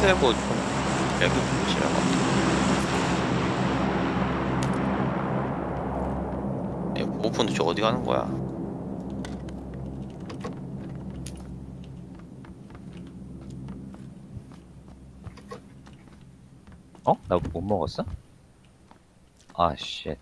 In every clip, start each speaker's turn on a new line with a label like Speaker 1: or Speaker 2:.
Speaker 1: 켜고 좀 여기 보시라고. 야, 보호폰 도대체 어디 가는 거야?
Speaker 2: 어? 나 못 먹었어? 아, 쉣.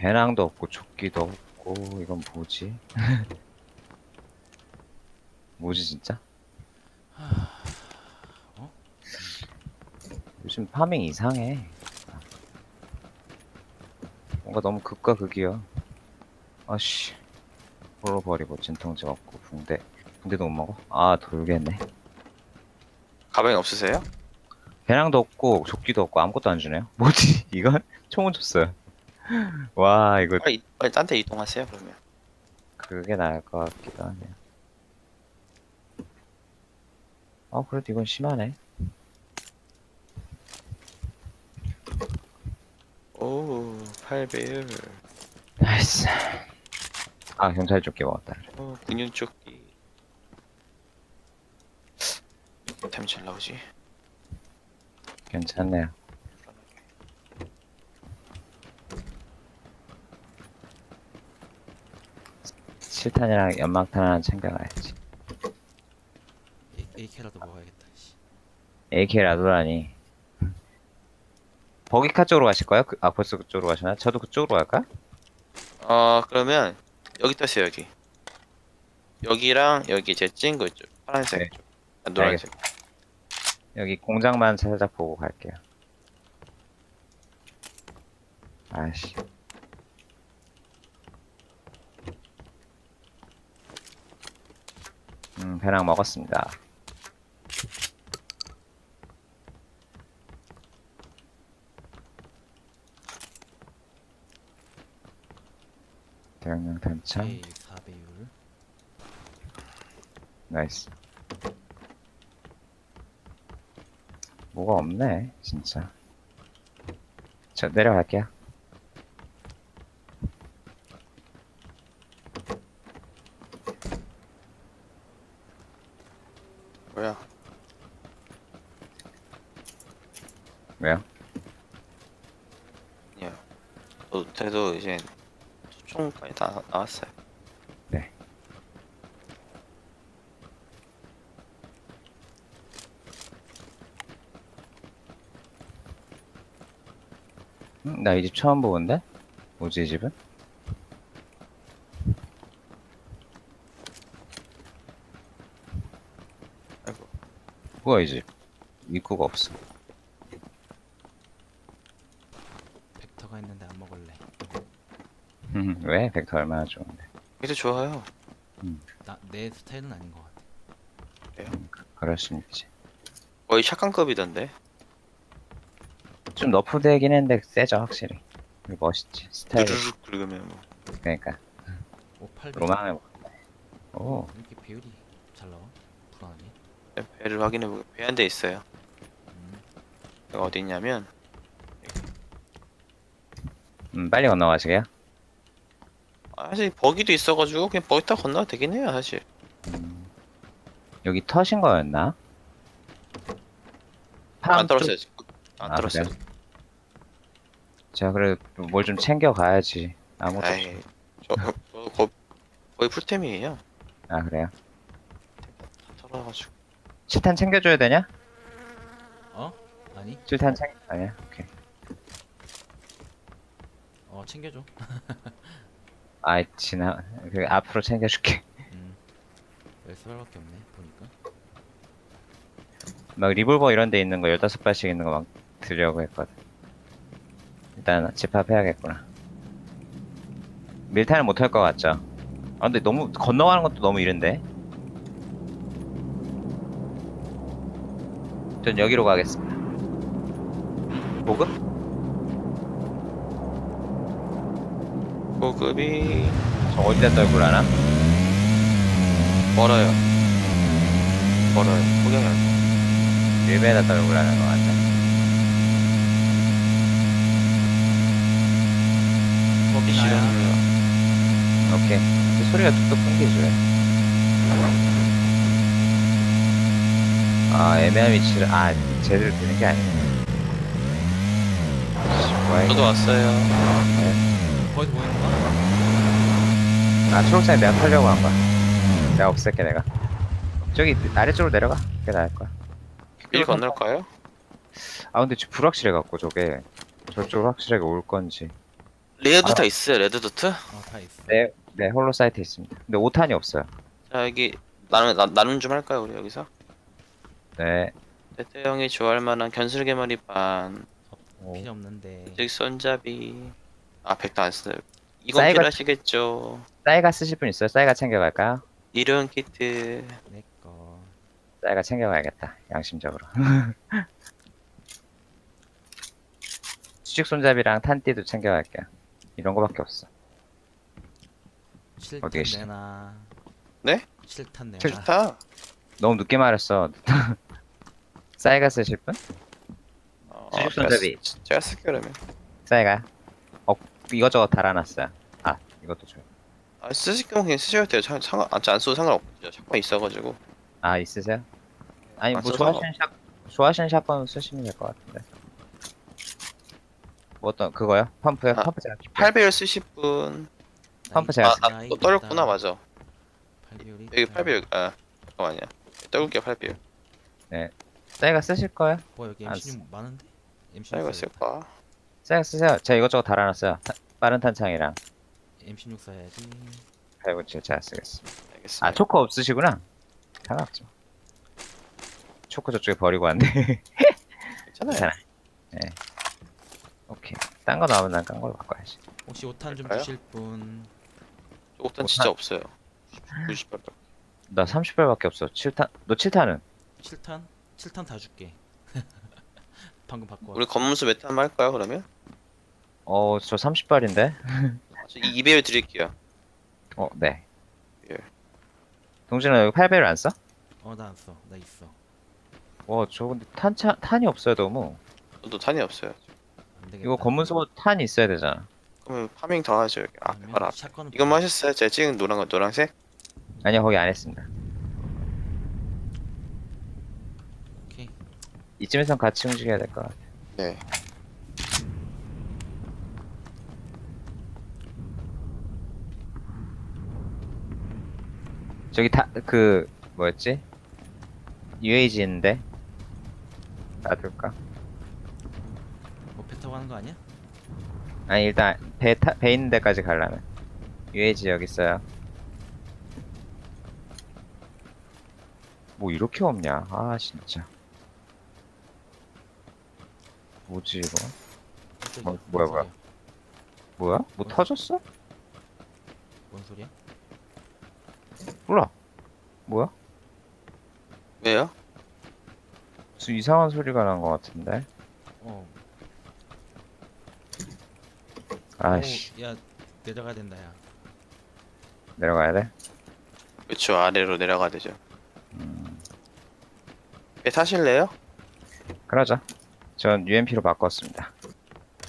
Speaker 2: 배낭도 없고 조끼도 없고 이건 뭐지? 뭐지 진짜?
Speaker 3: 어?
Speaker 2: 요즘 파밍 이상해. 뭔가 너무 극과 극이야. 아씨. 홀로 버리고 진통제 먹고 붕대. 붕대도 못 먹어? 아 돌겠네.
Speaker 1: 가방이 없으세요?
Speaker 2: 배낭도 없고 조끼도 없고 아무것도 안 주네요. 뭐지? 이건 총은 줬어요. 와 이거
Speaker 1: 빨리 빨리 딴 데 이동하세요 그러면.
Speaker 2: 그게 나을 것 같기도 하네요. 아 그래도 이건 심하네.
Speaker 1: 오 8배율.
Speaker 2: 나이스. 아 경찰 조끼 먹었다.
Speaker 1: 어 근육 조끼. 템잘 나오지?
Speaker 2: 괜찮네요. 실탄이랑 연막탄 하나 챙겨가야지.
Speaker 3: AK라도 먹어야겠다. 씨.
Speaker 2: AK 라도라니. 버기카 쪽으로 가실 거예요? 그- 아 벌써 그쪽으로 가시나? 저도 그쪽으로 갈까요?
Speaker 1: 어 그러면 여기 떴어요 여기. 여기랑 여기 제찐거 있죠. 파란색
Speaker 2: 네.
Speaker 1: 쪽. 아, 노란색.
Speaker 2: 여기 공장만 살짝 보고 갈게요. 아씨. 음, 배낭 먹었습니다. 대용량 단창,
Speaker 3: 4배율.
Speaker 2: 나이스. 뭐가 없네, 진짜. 저 내려갈게요.
Speaker 1: 뭐야?
Speaker 2: 왜요?
Speaker 1: 아니야. 저 그래도 이제 총까지 다 나왔어요.
Speaker 2: 네. 음, 나 이 집 처음 보는데? 뭐지 이 집은?
Speaker 1: 아이고.
Speaker 2: 뭐야 이 집? 입구가 없어.
Speaker 3: 벡터가 있는데 안 먹을래.
Speaker 2: 음, 왜? 벡터 얼마나 좋은데.
Speaker 1: 이게 좋아요.
Speaker 3: 나 내 스타일은 아닌 것 같아.
Speaker 2: 그럴 수 있지.
Speaker 1: 거의 샷건급이던데.
Speaker 2: 좀 너프되긴 했는데 세죠 확실히. 멋있지. 스타일이.
Speaker 1: 누르륵 긁으면 뭐.
Speaker 2: 그러니까
Speaker 3: 58배율.
Speaker 2: 로망을 오
Speaker 3: 이렇게 배율이 잘 나와? 불안하네.
Speaker 1: 네, 배를 확인해 보고 배 한 대 있어요.
Speaker 3: 음.
Speaker 1: 여기 어디 있냐면
Speaker 2: 음, 빨리 건너가시게요.
Speaker 1: 아, 사실 버기도 있어가지고 그냥 버기 타 건너도 되긴 해요 사실.
Speaker 2: 음, 여기 터신 거였나?
Speaker 1: 안 떨었어요.
Speaker 2: 쪽-
Speaker 1: 안
Speaker 2: 아,
Speaker 1: 떨었어요.
Speaker 2: 그래요? 제가 그래도 뭘좀 챙겨 가야지. 아무것도 없어.
Speaker 1: 아이, 저, 저 거, 거의 풀템이에요.
Speaker 2: 아 그래요?
Speaker 1: 다 털어가지고.
Speaker 2: 칠탄 챙겨줘야 되냐?
Speaker 3: 어? 아니?
Speaker 2: 칠탄 챙 아니야? 오케이.
Speaker 3: 어 챙겨줘.
Speaker 2: 아이 지나 그 앞으로 챙겨줄게.
Speaker 3: 음. 열쇠발밖에 없네. 보니까.
Speaker 2: 막 리볼버 이런 데 있는 거 15발씩 있는 거 막 들려고 했거든. 일단 집합해야겠구나. 밀타는 못할 것 같죠? 아 근데 너무 건너가는 것도 너무 이른데? 전 여기로 가겠습니다. 보급?
Speaker 1: 고급이
Speaker 2: 저 어디다 떨굴 하나?
Speaker 1: 멀어요. 멀어요. 돼.
Speaker 2: 일베에다 떨굴 하는 것 같아.
Speaker 1: 이 싫어요.
Speaker 2: 오케이. 근데 소리가 뚝뚝 끊기죠. 아, 애매한 위치를, 아, 제대로 되는 게 아니네. 씨, 뭐야,
Speaker 1: 저도. 왔어요.
Speaker 3: 거기서 보이는 거야?
Speaker 2: 아, 초록색 내가 털려고 한 거야. 내가 없앨게, 내가. 저기 아래쪽으로 내려가. 그게 나을 거야.
Speaker 1: 길 건널까요?
Speaker 2: 아, 근데 지금 불확실해갖고, 저게. 저쪽으로 확실하게 올 건지.
Speaker 1: 레드
Speaker 2: 아.
Speaker 1: 다 있어요. 레드 도트.
Speaker 3: 어, 다 있어.
Speaker 2: 네, 네, 홀로 사이트 있습니다. 근데 5탄이 없어요.
Speaker 1: 자 여기 나는 나, 나눔 좀 할까요 우리 여기서?
Speaker 2: 네.
Speaker 1: 대태 형이 좋아할 만한 견술개머리 반,
Speaker 2: 오.
Speaker 3: 필요 없는데.
Speaker 1: 즉 손잡이. 아 백도 안 써요. 이건
Speaker 2: 사이가-
Speaker 1: 필요하시겠죠.
Speaker 2: 싸이가 쓰실 분 있어요? 싸이가 챙겨갈까요?
Speaker 1: 일용 키트.
Speaker 3: 내 거.
Speaker 2: 싸이가 챙겨가야겠다. 양심적으로. 수직 손잡이랑 탄띠도 챙겨갈게요. 이런 거밖에 없어.
Speaker 3: 실탄
Speaker 2: 어디 계시죠?
Speaker 3: 내놔.
Speaker 1: 네?
Speaker 3: 실탄 내놔.
Speaker 1: 싫다.
Speaker 2: 너무 늦게 말했어. 싸이가 쓰실 분?
Speaker 1: 어,
Speaker 2: 수직 손잡이.
Speaker 1: 쓰- 제가 쓸게 그러면.
Speaker 2: 싸이가? 어, 이것저것 달아놨어요. 아, 이것도 줘요.
Speaker 1: 아 쓰실 거면 그냥 쓰셔도 돼요. 상, 상관 안, 안 써도 상관없죠. 샷건 있어가지고.
Speaker 2: 아, 있으세요? 아니, 안뭐
Speaker 1: 써서.
Speaker 2: 좋아하시는 샷, 좋아하시는 샷건 쓰시면 될 것 같은데. 뭐 어떤, 그거요? 펌프요?
Speaker 1: 아,
Speaker 2: 펌프 제가 줄게요.
Speaker 1: 8배율 쓰실 분.
Speaker 2: 펌프 제가
Speaker 1: 아, 나또 떨었구나 맞아.
Speaker 3: 8비율이.
Speaker 1: 여기 8배율. 아 잠깐만요. 떨굴게요 8배율.
Speaker 2: 싸이가 쓰실 거예요?
Speaker 3: 뭐 여기
Speaker 2: 안
Speaker 3: M16 많은데? M16
Speaker 1: 사이가. 쓸까?
Speaker 2: 싸이가 쓰세요. 제가 이것저것 달아놨어요. 타- 빠른 탄창이랑.
Speaker 3: M16 써야지.
Speaker 2: 897 제가 쓰겠습니다.
Speaker 1: 알겠습니다.
Speaker 2: 아 초코 없으시구나. 상관없죠. 초코 저쪽에 버리고 왔네.
Speaker 1: 괜찮아요.
Speaker 2: 괜찮아. 네. 오케이. 딴 거 나오면 난 딴 걸로 바꿔야지.
Speaker 3: 혹시 5탄 좀
Speaker 1: 될까요?
Speaker 3: 주실 분?
Speaker 1: 옥탄 진짜 없어요. 90발.
Speaker 2: 나 30발밖에 없어. 7탄. 너 7탄은?
Speaker 3: 7탄? 7탄 다 줄게. 방금 바꿔.
Speaker 1: 우리 검문수 메타 한번 할까요 그러면?
Speaker 2: 어, 저 30발인데?
Speaker 1: 저 2배율 드릴게요.
Speaker 2: 어, 네.
Speaker 1: 예.
Speaker 2: 동진아 여기 8배를 안 써?
Speaker 3: 어, 나 안 써. 나 있어.
Speaker 2: 와, 저 근데 탄차, 탄이 없어요, 너무.
Speaker 1: 저도 탄이 없어요.
Speaker 3: 안 되겠다.
Speaker 2: 이거 검문소 탄이 있어야 되잖아.
Speaker 1: 그러면 파밍 더 하죠 여기. 아
Speaker 3: 그러면
Speaker 1: 바로 앞.
Speaker 3: 샷건은
Speaker 1: 이것만 하셨어요? 제가 찍은 노란 거 노란색?
Speaker 2: 아니요, 거기 안 했습니다.
Speaker 3: 없- 오케이.
Speaker 2: 이쯤에선 같이 움직여야 될 것 같아.
Speaker 1: 네.
Speaker 2: 저기 다, 그, 뭐였지? UAG인데? 놔둘까?
Speaker 3: 가는 거 아니야?
Speaker 2: 아니, 일단, 배, 타, 배 있는 데까지 가려면. UAG 여기 있어요. 뭐, 이렇게 없냐? 아, 진짜. 뭐지, 이거? 어, 뭐야,
Speaker 3: 뭔
Speaker 2: 뭐야.
Speaker 3: 소리야?
Speaker 2: 뭐야? 뭐 터졌어?
Speaker 3: 뭔 소리야?
Speaker 2: 몰라. 뭐야?
Speaker 1: 왜요?
Speaker 2: 무슨 이상한 소리가 난 것 같은데?
Speaker 3: 어.
Speaker 2: 아이씨,
Speaker 3: 오, 야, 내려가야 된다, 야.
Speaker 2: 내려가야 돼?
Speaker 1: 그쵸 아래로 내려가야 되죠.
Speaker 2: 음,
Speaker 1: 배 타실래요?
Speaker 2: 그러자. 전 UMP로 바꿨습니다.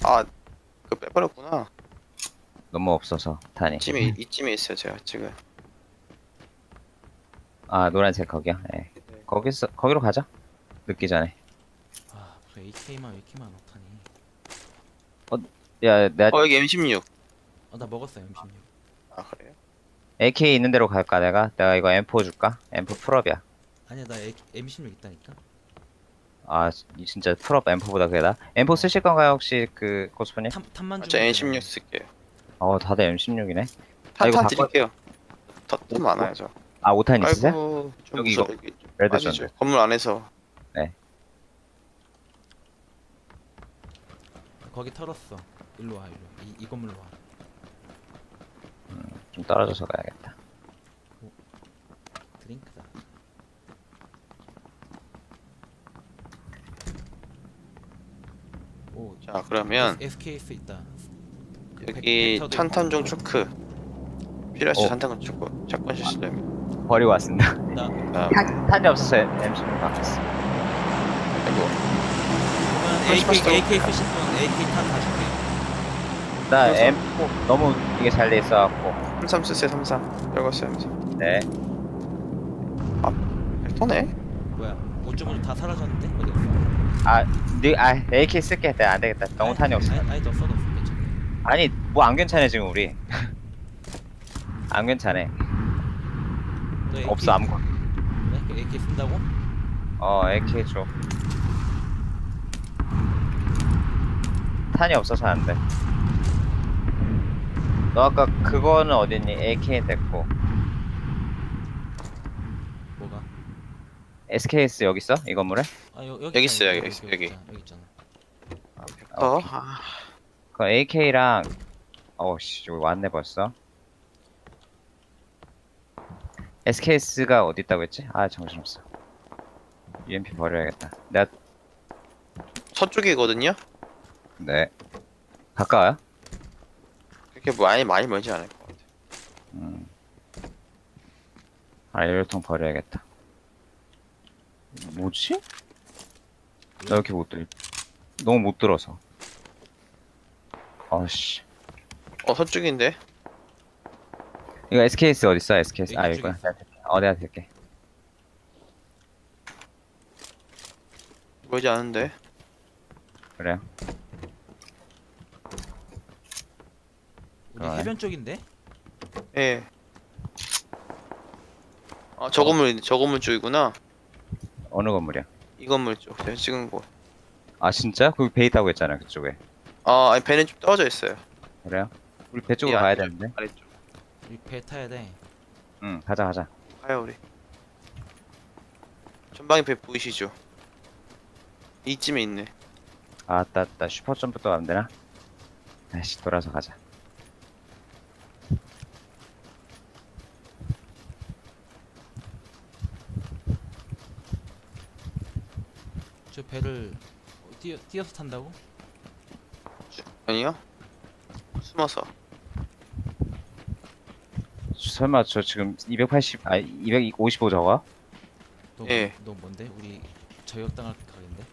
Speaker 1: 아 그거 빼버렸구나.
Speaker 2: 너무 없어서, 탄이.
Speaker 1: 이쯤에 이쯤에 있어요 제가 지금.
Speaker 2: 아, 노란색 거기요? 네. 거기서, 거기로 가자. 늦기 전에.
Speaker 3: 아, 무슨 AK만 왜 이렇게 많아, 탄이.
Speaker 2: 야, 내가
Speaker 1: 어 여기 M16.
Speaker 3: 어, 나 먹었어, M16.
Speaker 1: 아 그래요?
Speaker 2: AK 있는 대로 갈까, 내가? 내가 이거 M4 줄까? M4 풀업이야.
Speaker 3: 아니야, 나 AK, M16 있다니까.
Speaker 2: 아, 이 진짜 풀업 M4보다 그게 나? M4 쓰실 건가요, 혹시 그, 고스프님?
Speaker 3: 탄, 탄만
Speaker 1: 아,
Speaker 3: 주면
Speaker 1: 저
Speaker 3: 되잖아.
Speaker 1: M16 쓸게요.
Speaker 2: 어, 다들 M16이네.
Speaker 1: 탄,
Speaker 2: 이거
Speaker 1: 탄
Speaker 2: 바꿔-
Speaker 1: 드릴게요. 더, 더 많아요 저.
Speaker 2: 아, 5탄 있으세요?
Speaker 1: 아이고 좀
Speaker 2: 여기
Speaker 1: 무서워.
Speaker 2: 이거,
Speaker 1: 여기
Speaker 2: 레드
Speaker 1: 빠지죠.
Speaker 2: 존.
Speaker 1: 건물 안에서
Speaker 3: 거기 털었어. 일로 와, 일로. 이, 이 건물로 와.
Speaker 2: 좀 떨어져서 가야겠다.
Speaker 3: 드링크다. 오,
Speaker 1: 자 그러면
Speaker 3: SKS 있다. 그 백-
Speaker 1: 여기
Speaker 3: 벡터도
Speaker 1: 탄탄종
Speaker 3: 있고.
Speaker 1: 초크 필요하시죠
Speaker 2: 어.
Speaker 1: 탄탄종 초크 작건 시스템
Speaker 2: 버리고 왔습니다.
Speaker 3: 나
Speaker 1: 아,
Speaker 2: 탄, 탄이 없어서 M16 바꿨어.
Speaker 1: 하시고
Speaker 3: AK. AK 분 AK 탄다 줄게.
Speaker 2: 나
Speaker 1: 그래서-
Speaker 2: M4 너무 이게 잘 돼 있어갖고
Speaker 1: 33 쓰세요 33 열었어요.
Speaker 2: 네
Speaker 1: 엑터네?
Speaker 3: 뭐야? 오점으로 다 사라졌는데? 어디?
Speaker 2: 아, 네, 아, AK 쓸게. 네, 안 되겠다. 너무 탄이 없어.
Speaker 3: 아니, 아니 너 써도 없어. 괜찮아.
Speaker 2: 아니, 뭐 안 괜찮아, 지금 우리. 안 괜찮아.
Speaker 3: 너 AK,
Speaker 2: 없어, 아무것도.
Speaker 3: 네? 그 AK 쓴다고?
Speaker 2: 어, AK 줘. 탄이 없어서 안 돼. 너 아까 그거는 어딨니? AK 됐고.
Speaker 3: 뭐가?
Speaker 2: SKS 여기 있어? 이 건물에?
Speaker 3: 아 여, 여기
Speaker 1: 여기 있어요, 여기 있어, 여기.
Speaker 3: 있잖아, 여기 있잖아.
Speaker 1: 엑터?
Speaker 2: 오케이.
Speaker 1: 아,
Speaker 2: 그 AK랑, 어우씨, 여기 왔네 벌써. SKS가 어디 있다고 했지? 아, 정신없어. UMP 버려야겠다. 내가,
Speaker 1: 서쪽이거든요?
Speaker 2: 네. 가까워요?
Speaker 1: 그렇게 뭐 많이 많이 멀지 않을 것 같아
Speaker 2: 음. 아, 연료통 버려야겠다. 뭐지? 나 이렇게 못 들, 너무 못 들어서. 아씨.
Speaker 1: 어 서쪽인데?
Speaker 2: 이거 SKS 어딨어, SKS? 아,
Speaker 3: 여기
Speaker 2: 이거. 어, 내가 될게.
Speaker 1: 멀지 않은데
Speaker 2: 그래요. 그러네.
Speaker 3: 해변 쪽인데?
Speaker 1: 예. 아, 저 건물, 저 건물 쪽이구나.
Speaker 2: 어느 건물이야?
Speaker 1: 이 건물 쪽, 제가 찍은 곳.
Speaker 2: 아, 진짜? 거기 배 있다고 했잖아, 그쪽에.
Speaker 1: 아, 아니, 배는 좀 떨어져 있어요.
Speaker 2: 그래요? 우리 배 쪽으로
Speaker 1: 이
Speaker 2: 가야
Speaker 1: 아래쪽,
Speaker 2: 되는데?
Speaker 1: 아래쪽.
Speaker 3: 우리 배 타야 돼.
Speaker 2: 응, 가자, 가자.
Speaker 1: 가요, 우리. 전방에 배 보이시죠? 이쯤에 있네.
Speaker 2: 아, 따, 따, 슈퍼점프도 안 되나? 다시 돌아서 가자.
Speaker 3: 배를 어, 뛰어 뛰어서 탄다고?
Speaker 1: 아니요? 숨어서.
Speaker 2: 설마 저 지금 280, 아, 255 저거?
Speaker 3: 너,
Speaker 1: 예.
Speaker 3: 너 뭔데? 우리 저격당할 각인데?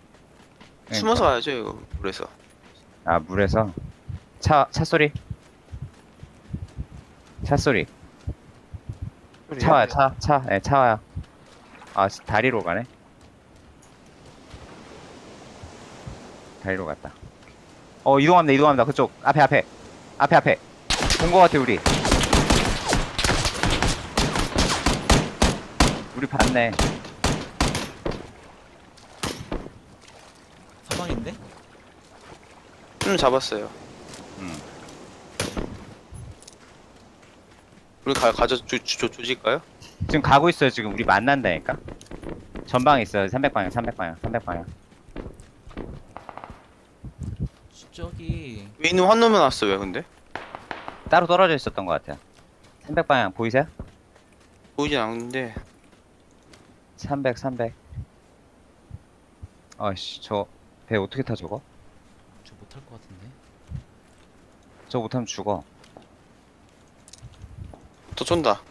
Speaker 1: 숨어서 가야죠, 이거, 물에서.
Speaker 2: 아, 물에서. 차, 차 소리? 차 소리. 차 와요, 차, 차, 예, 차 와요. 아, 씨, 다리로 가네. 다리로 갔다. 어, 이동합니다, 이동합니다. 그쪽. 앞에, 앞에. 앞에, 앞에. 본 거 같아, 우리. 우리 봤네.
Speaker 3: 사방인데?
Speaker 1: 좀 잡았어요.
Speaker 2: 음.
Speaker 1: 우리 가, 가져, 조, 조, 조질까요?
Speaker 2: 지금 가고 있어요, 지금. 우리 만난다니까? 전방에 있어요. 300방향, 300방향, 300방향.
Speaker 3: 저기
Speaker 1: 왜 있는 한 놈은 왔어, 왜, 근데?
Speaker 2: 따로 떨어져 있었던 것 같아요. 300 방향 보이세요?
Speaker 1: 보이진 않는데.
Speaker 2: 300, 300. 아씨, 저 배 어떻게 타 저거?
Speaker 3: 저 못할 것 같은데?
Speaker 2: 저거 못하면 죽어.
Speaker 1: 더 쏜다.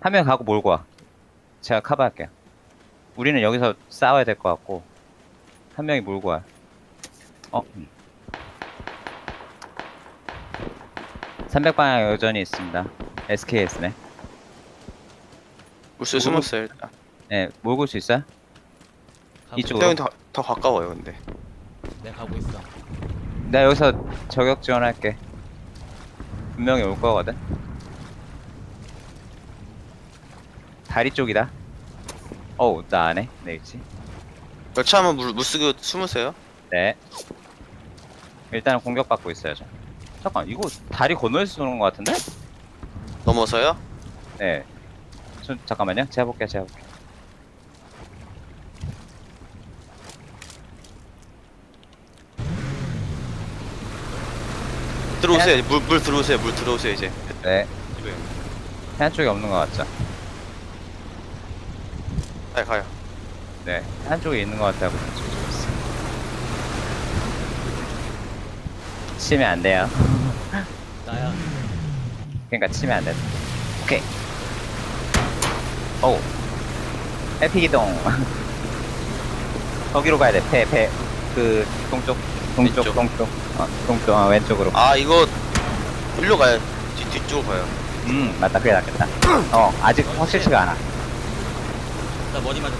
Speaker 2: 한 명 가고 몰고 와. 제가 커버할게요. 우리는 여기서 싸워야 될 것 같고 한 명이 몰고 와. 어? 300방향 여전히 있습니다. SKS네. 모르고-
Speaker 1: 숨었어요, 일단.
Speaker 2: 네, 몰고 올 수 있어요?
Speaker 3: 가고
Speaker 2: 이쪽으로.
Speaker 1: 형이 더, 더 가까워요, 근데.
Speaker 3: 있- 내가 가고 있어.
Speaker 2: 내가 여기서 저격 지원할게. 분명히 올 거거든. 다리 쪽이다. 어우, 나 안 해. 내 위치.
Speaker 1: 열차하면 물, 물속에 숨으세요.
Speaker 2: 네. 일단은 공격받고 있어야죠. 잠깐, 이거 다리 건너에서 쏘는 것 같은데?
Speaker 1: 넘어서요.
Speaker 2: 네. 저, 잠깐만요. 제가 볼게요, 제가 볼게요.
Speaker 1: 들어오세요. 물, 물 들어오세요. 물 들어오세요, 이제.
Speaker 2: 네.
Speaker 1: 집에.
Speaker 2: 해안 쪽에 없는 것 같죠?
Speaker 1: 아, 가요.
Speaker 2: 네. 해안 쪽에 있는 것 같다고 있어. 치면 안 돼요. 그러니까 치면 안 돼. 오케이. 오. 에픽 이동. 거기로 가야 돼. 배, 배. 그, 동쪽. 동쪽,
Speaker 1: 왼쪽.
Speaker 2: 동쪽. 어, 동쪽, 어, 왼쪽으로.
Speaker 1: 아, 이거, 일로 가요. 뒤, 뒤쪽으로 가요.
Speaker 2: 음 맞다 그게 낫겠다 어 아직 확실치가 않아
Speaker 3: 나 머리 맞았어.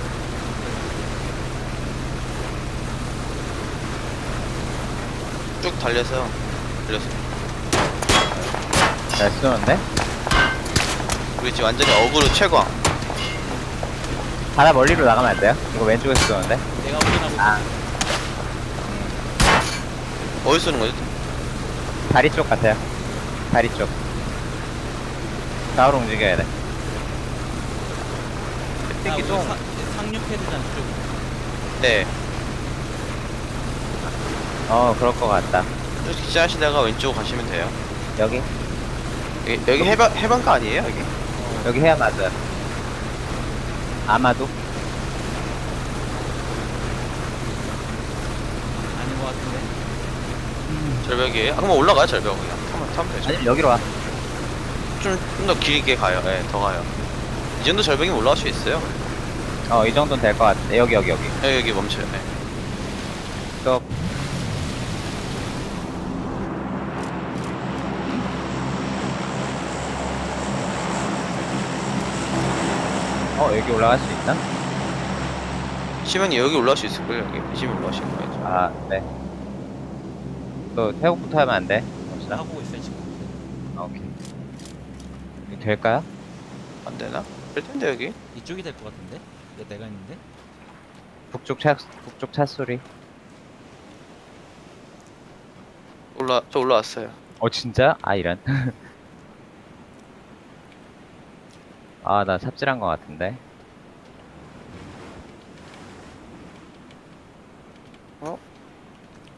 Speaker 1: 쭉 달려서 달려서
Speaker 2: 잘 쏘는데
Speaker 1: 우리 지금 완전히 어그로 최광.
Speaker 2: 하나 멀리로 나가면 안 돼요? 이거 왼쪽에서 쏘는데
Speaker 3: 내가 확인하고.
Speaker 2: 아.
Speaker 1: 어디 쏘는 거지?
Speaker 2: 다리 쪽 같아요 다리 쪽 좌우로 움직여야 돼
Speaker 3: 야,
Speaker 1: 땡기
Speaker 3: 우리
Speaker 1: 좀.
Speaker 3: 사- 상륙해주잖아 쪽.
Speaker 1: 네.
Speaker 2: 어 그럴 것 같다
Speaker 1: 쭉 기차하시다가 왼쪽 가시면 돼요.
Speaker 2: 여기
Speaker 1: 여기, 여기 해방 해방가 아니에요? 여기?
Speaker 2: 여기 해야 맞아요 아마도
Speaker 3: 아닌 것 같은데.
Speaker 1: 절벽이에요? 아, 그럼 올라가요 절벽 그냥. 타면 타면 되죠.
Speaker 2: 아니면 여기로 와
Speaker 1: 좀 좀 더 길게 가요. 네, 더 가요. 이 정도 절벽이면 올라갈 수 있어요.
Speaker 2: 어, 이 정도는 될 것 같아. 여기, 여기, 여기.
Speaker 1: 여기 여기 멈춰요. 네.
Speaker 2: 또. 어, 여기 올라갈 수 있나?
Speaker 1: 시면이 여기 올라갈 수 있을 거예요. 여기 시면 올라가실 거예요.
Speaker 2: 아, 네. 또 태국부터 하면 안 돼? 혹시나?
Speaker 3: 하고 있어 지금.
Speaker 2: 아, 오케이. 이거 될까요?
Speaker 1: 안 되나? 될 텐데 여기.
Speaker 3: 이쪽이 될 것 같은데. 내- 내가 있는데.
Speaker 2: 북쪽 차, 북쪽 차 소리.
Speaker 1: 올라 저 올라왔어요.
Speaker 2: 어, 진짜? 아, 이런. 아, 나 삽질한 것 같은데.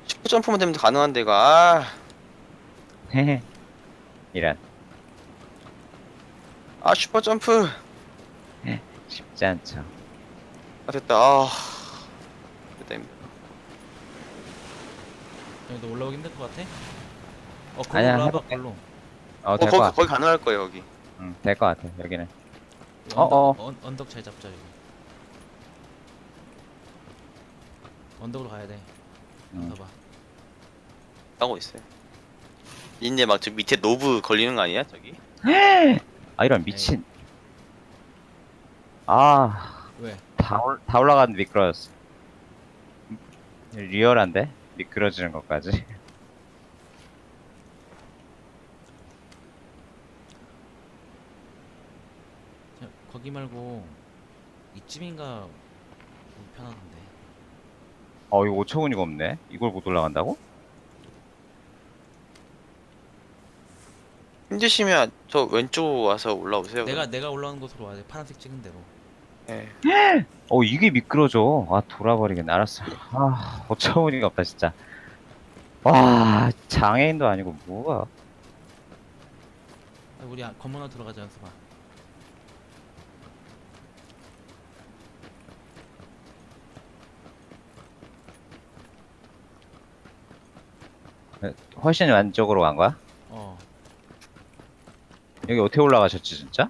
Speaker 1: 슈퍼 점프만 되면 가능한데 이거 아,
Speaker 2: 헤헤. 이런.
Speaker 1: 아 슈퍼 점프.
Speaker 2: 쉽지 않죠.
Speaker 1: 아 됐다. 아. 됐다. 힘-
Speaker 3: 여기 너 올라오기 힘들 것 같아? 어, 걸로
Speaker 2: 아니야,
Speaker 3: 올라와봐,
Speaker 2: 해볼게.
Speaker 3: 걸로.
Speaker 2: 어,
Speaker 1: 어,
Speaker 2: 될 것
Speaker 1: 거기
Speaker 2: 같아.
Speaker 1: 거기 가능할 거예요 여기.
Speaker 2: 응, 될 것 같아, 여기는.
Speaker 3: 언덕,
Speaker 2: 어, 어.
Speaker 3: 언, 언덕 잘 잡자, 여기. 언덕으로 가야 돼.
Speaker 2: 음.
Speaker 3: 봐봐.
Speaker 1: 하고 있어요. 이제 막 저 밑에 노브 걸리는 거 아니야 저기?
Speaker 2: 아, 이런 미친. 아,
Speaker 3: 왜?
Speaker 2: 다, 올, 다 올라갔는데 미끄러졌어. 리얼한데? 미끄러지는 것까지.
Speaker 3: 자, 거기 말고 이쯤인가 편하던데.
Speaker 2: 어, 이거 5초근이가 없네? 이걸 못 올라간다고?
Speaker 1: 힘드시면 저 왼쪽 와서 올라오세요.
Speaker 3: 내가 내가 올라오는 곳으로 와야 돼. 파란색 찍은 대로.
Speaker 1: 네.
Speaker 2: 어, 이게 미끄러져. 아, 돌아버리겠네. 알았어. 아, 5초근이가 없다, 진짜. 와, 장애인도 아니고, 뭐가.
Speaker 3: 아, 우리 아- 건물 안으로 들어가자, 연습아.
Speaker 2: 훨씬 왼쪽으로 간 거야?
Speaker 3: 어.
Speaker 2: 여기 어떻게 올라가셨지, 진짜?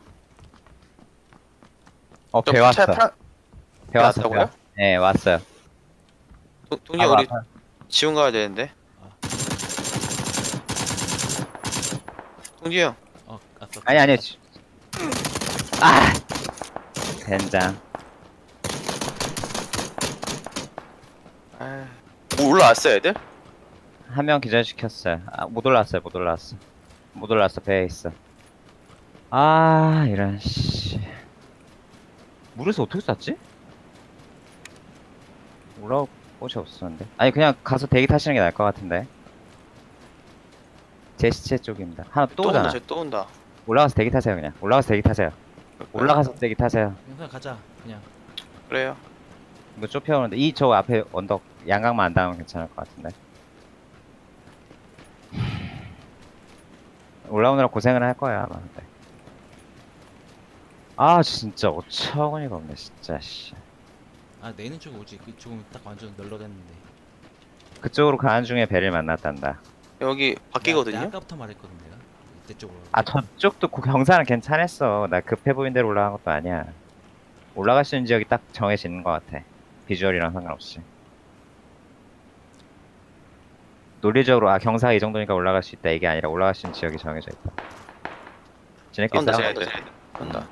Speaker 2: 어, 저배 왔어.
Speaker 1: 파...
Speaker 2: 배 왔어, 배
Speaker 1: 왔다고요?
Speaker 2: 네, 왔어요.
Speaker 1: 동- 동이
Speaker 2: 아마
Speaker 1: 우리
Speaker 2: 아파.
Speaker 1: 지원 가야 되는데.
Speaker 3: 아.
Speaker 1: 동지 형.
Speaker 3: 어, 아싸.
Speaker 2: 아니, 아니. 지- 아! 젠장.
Speaker 1: 아... 뭐 올라왔어요 애들?
Speaker 2: 한 명 기절시켰어요. 아, 못 올라왔어요, 못 올라왔어. 못 올라왔어, 배에 있어. 아, 이런, 씨. 물에서 어떻게 쐈지? 올라올 곳이 없었는데. 아니, 그냥 가서 대기 타시는 게 나을 것 같은데. 제 시체 쪽입니다. 하나 또,
Speaker 1: 또 온다
Speaker 2: 오잖아.
Speaker 1: 쟤또 온다.
Speaker 2: 올라가서 대기 타세요, 그냥. 올라가서 대기 타세요. 올라가서 대기 타세요.
Speaker 3: 그냥 가자. 그냥.
Speaker 1: 그래요.
Speaker 2: 이거 좁혀오는데, 이, 저 앞에 언덕, 양각만 안 닿으면 괜찮을 것 같은데. 올라오느라 고생을 할 거야, 아마. 근데. 아, 진짜 어처구니가 없네, 진짜, 씨.
Speaker 3: 아, 내 있는 쪽 오지. 그쪽은 딱 완전 널널했는데.
Speaker 2: 그쪽으로 가는 중에 배를 만났단다.
Speaker 1: 여기
Speaker 3: 내가
Speaker 1: 바뀌거든요.
Speaker 3: 아까부터 말했거든, 내가. 이때 쪽으로.
Speaker 2: 아, 저쪽도 그 경사는 괜찮았어. 나 급해 보인 대로 올라간 것도 아니야. 올라갈 수 있는 지역이 딱 정해지는 것 같아. 비주얼이랑 상관없이. 논리적으로, 아, 경사가 이 정도니까 올라갈 수 있다. 이게 아니라 올라갈 수 있는 지역이 정해져 있다. 지네끼리
Speaker 1: 싸운다
Speaker 2: 싸워.
Speaker 1: 쟤네들 싸운다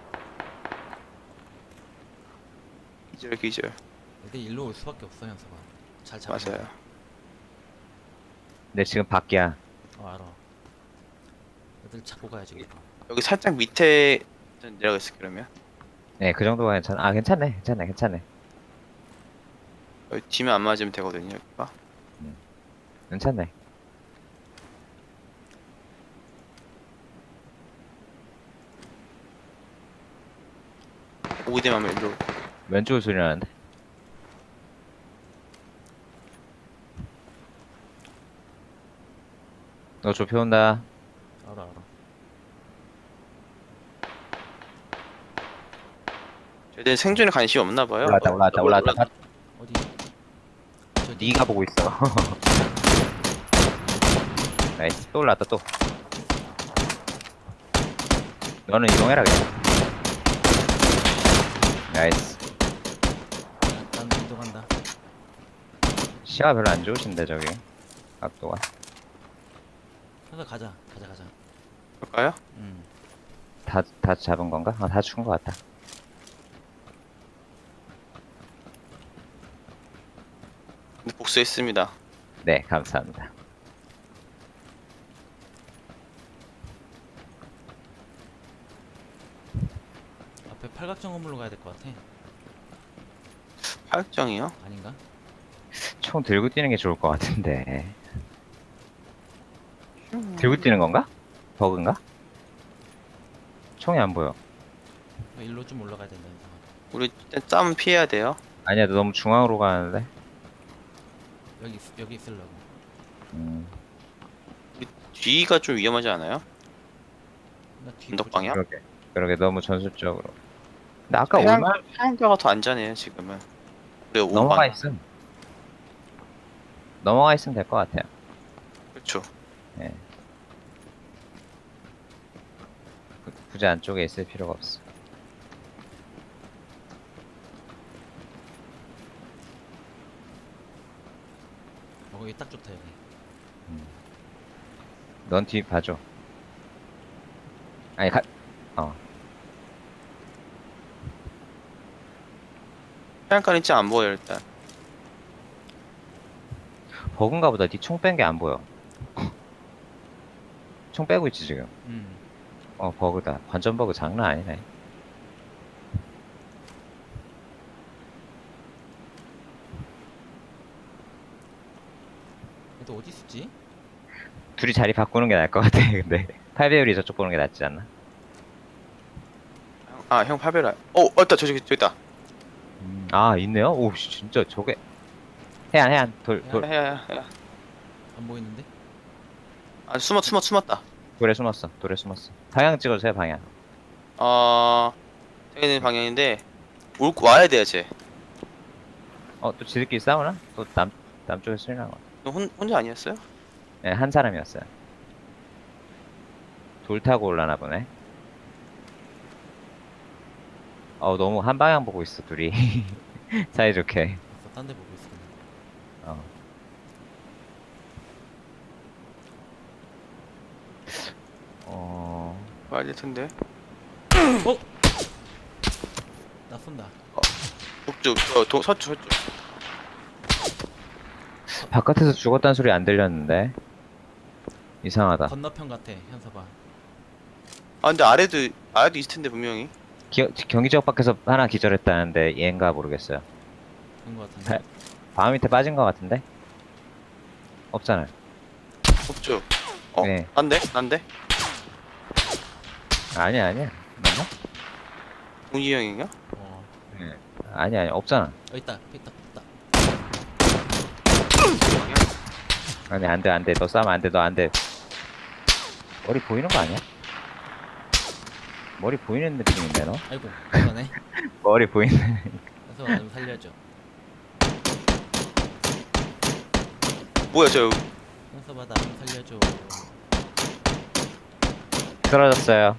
Speaker 1: 기절 기절
Speaker 3: 애들 일로 올 수밖에 없어 현서가. 잘 잡아.
Speaker 1: 맞아요
Speaker 2: 근데 지금 밖이야.
Speaker 3: 어 알아. 애들 잡고 가야지 이거.
Speaker 1: 여기 살짝 밑에 좀 내려가있어 그러면
Speaker 2: 네, 그 정도가 괜찮아. 아, 괜찮네. 괜찮네. 괜찮네.
Speaker 1: 여기 뒤면 안 맞으면 되거든요 여기가
Speaker 2: 괜찮네.
Speaker 1: 오기 되면 일로
Speaker 2: 왼쪽에 소리 나는데. 너 좁혀온다.
Speaker 3: 알아 알아.
Speaker 1: 쟤들 생존에 관심이 없나 봐요
Speaker 2: 올라왔다,
Speaker 1: 어,
Speaker 2: 올라왔다, 올라왔다.
Speaker 3: 어디? 저
Speaker 2: 네가 보고 있어. 나이스. 또 올라왔다, 또. 너는 이동해라, 그냥. 나이스.
Speaker 3: 난 이동한다.
Speaker 2: 시야가 별로 안 좋으신데, 저기. 각도가.
Speaker 3: 현서 가자. 가자 가자.
Speaker 1: 볼까요?
Speaker 3: 음.
Speaker 2: 다, 다 잡은 건가? 아, 다 죽은 것 같다.
Speaker 1: 근데 복수했습니다
Speaker 2: 네, 감사합니다.
Speaker 3: 앞에 팔각정 건물로 가야 될 것 같아.
Speaker 1: 파격정이요?
Speaker 3: 아닌가?
Speaker 2: 총 들고 뛰는 게 좋을 것 같은데. 들고 뛰는 건가? 버그인가? 총이 안 보여.
Speaker 3: 어, 일로 좀 올라가야 된다.
Speaker 1: 우리 일단 싸움 피해야 돼요
Speaker 2: 아니야, 너 너무 중앙으로 가는데.
Speaker 3: 여기 있- 여기 있으려고.
Speaker 2: 음,
Speaker 1: 뒤가 좀 위험하지 않아요?
Speaker 3: 나 뒤.
Speaker 1: 언덕 방향?
Speaker 2: 그러게. 그러게, 너무 전술적으로. 근데 아까
Speaker 1: 해안-
Speaker 2: 얼마
Speaker 1: 해안가가 더 안전해요 지금은 온
Speaker 2: 넘어가. 있음. 넘어가 있으면 될 것 같아요.
Speaker 1: 그렇죠
Speaker 2: 구- 굳이 안쪽에 있을 필요가 없어.
Speaker 3: 어 여기 딱 좋다 여기.
Speaker 2: 넌 뒤 봐줘. 아니, 가,
Speaker 1: 해안가는 진짜 안 보여요 일단
Speaker 2: 버그인가 보다. 네총뺀 게 안 보여. 총 빼고 있지, 지금.
Speaker 3: 음.
Speaker 2: 어, 버그다. 관전 버그 장난 아니네.
Speaker 3: 얘도 어디 있었지?
Speaker 2: 둘이 자리 바꾸는 게 나을 것 같아, 근데. 8배율이 저쪽 보는 게 낫지 않나?
Speaker 1: 아형 파베라 어 왔다 저기 저기 있다
Speaker 2: 아, 있네요? 오, 씨, 진짜 저게. 해안, 해안. 돌, 돌,
Speaker 1: 야야야
Speaker 3: 안 보이는데?
Speaker 1: 아 숨어 숨어 숨었다
Speaker 2: 돌에 숨었어. 돌에 숨었어. 방향 찍어주세요, 방향.
Speaker 1: 어 저기는 방향인데 올 와야 돼요 쟤
Speaker 2: 어, 또 지들끼리 싸우나? 또 남, 남쪽에 소리 나고.
Speaker 1: 너 혼, 혼자 아니었어요?
Speaker 2: 네, 한 사람이었어요. 돌 타고 올라나 보네. 어, 너무 한 방향 보고 있어, 둘이. 사이좋게.
Speaker 3: 딴데 보고 있어.
Speaker 2: 어. 어,
Speaker 1: 와야 될 텐데
Speaker 3: 나 쏜다.
Speaker 1: 북쪽 저 도, 서쪽 서쪽
Speaker 2: 바깥에서 죽었다는 소리 안 들렸는데. 이상하다.
Speaker 3: 건너편 같아 현서봐.
Speaker 1: 아 근데 아래도 아래도 있을 텐데 분명히
Speaker 2: 기, 경기 지역 밖에서 하나 기절했다는데 얘인가 모르겠어요.
Speaker 3: 그런 거 같은데.
Speaker 2: 바위 밑에 빠진 것 같은데? 없잖아요.
Speaker 1: 북쪽 어
Speaker 2: 네.
Speaker 1: 난데 난데
Speaker 2: 아니야, 아니야. 맞나?
Speaker 1: 동지 형인가?
Speaker 3: 어.
Speaker 2: 아니야, 아니야. 없잖아.
Speaker 3: 어 있다. 있다. 있다.
Speaker 2: 아니, 안 돼, 안 돼. 너 싸면 안 돼, 너 안 돼. 머리 보이는 거 아니야? 머리 보이는 느낌인데, 너?
Speaker 3: 아이고 그러네.
Speaker 2: 머리 보이는.
Speaker 3: 현서가 나좀 살려줘.
Speaker 1: 뭐야
Speaker 3: 저나좀 살려줘.
Speaker 2: 쓰러졌어요.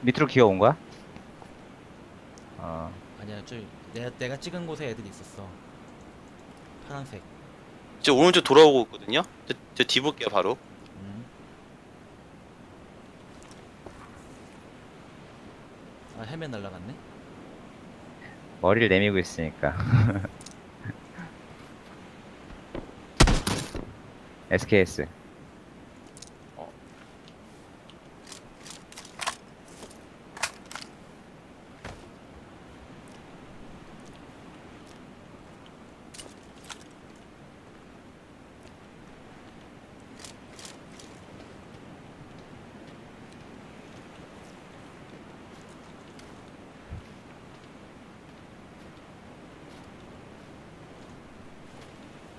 Speaker 2: 밑으로 기어온 거야? 어,
Speaker 3: 아니야 저 내가 내가 찍은 곳에 애들이 있었어. 파란색.
Speaker 1: 저 오른쪽 돌아오고 있거든요 저, 저 뒤볼게요 바로
Speaker 3: 아 헬멧 날라갔네.
Speaker 2: 머리를 내밀고 있으니까. SKS.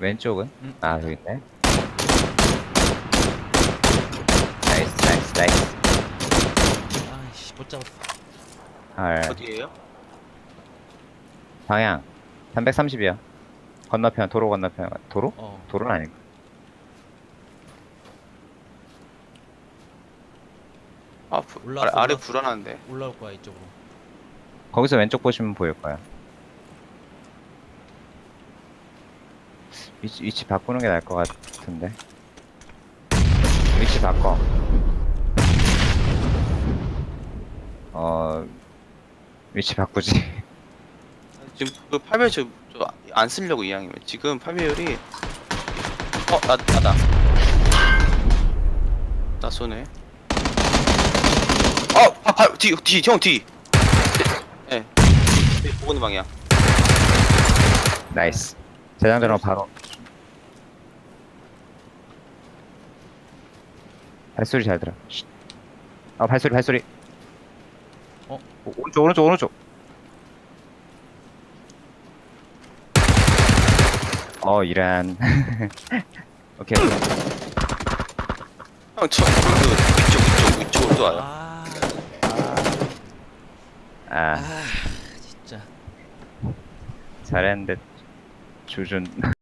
Speaker 2: 왼쪽은?
Speaker 3: 음.
Speaker 2: 아, 여기 있네. 나이스, 나이스, 나이스.
Speaker 3: 아이씨 못 잡았어.
Speaker 2: 헐.
Speaker 1: 어디에요?
Speaker 2: 방향. 330이요. 건너편, 도로 건너편. 도로?
Speaker 3: 어.
Speaker 2: 도로는 아니고.
Speaker 1: 아, 부, 아래,
Speaker 3: 올라왔어,
Speaker 1: 아래
Speaker 3: 올라왔어.
Speaker 1: 불안한데.
Speaker 3: 올라올 거야 이쪽으로.
Speaker 2: 거기서 왼쪽 보시면 보일 거야. 위치, 위치 바꾸는 게 나을 것 같은데. 위치 바꿔. 어, 위치 바꾸지.
Speaker 1: 지금 그 8배율 저안 쓰려고 이왕이면 지금 8배율이 어, 나, 나다. 나 쏘네. 어, 아, 발, 뒤, 뒤, 형, 뒤. 예. 네. 네, 보고 있는 방향.
Speaker 2: 나이스. 재장전으로 바로. 발소리 잘 들어. 쉿. 아, 발소리, 발소리.
Speaker 3: 어?
Speaker 2: 오, 오른쪽, 오른쪽, 오른쪽. 어, 이란. 오케이.
Speaker 1: 형, 저, 그, 위쪽, 위쪽, 위쪽으로 또 와요.
Speaker 3: 아,
Speaker 2: 아,
Speaker 3: 아 진짜.
Speaker 2: 잘했는데, 조준.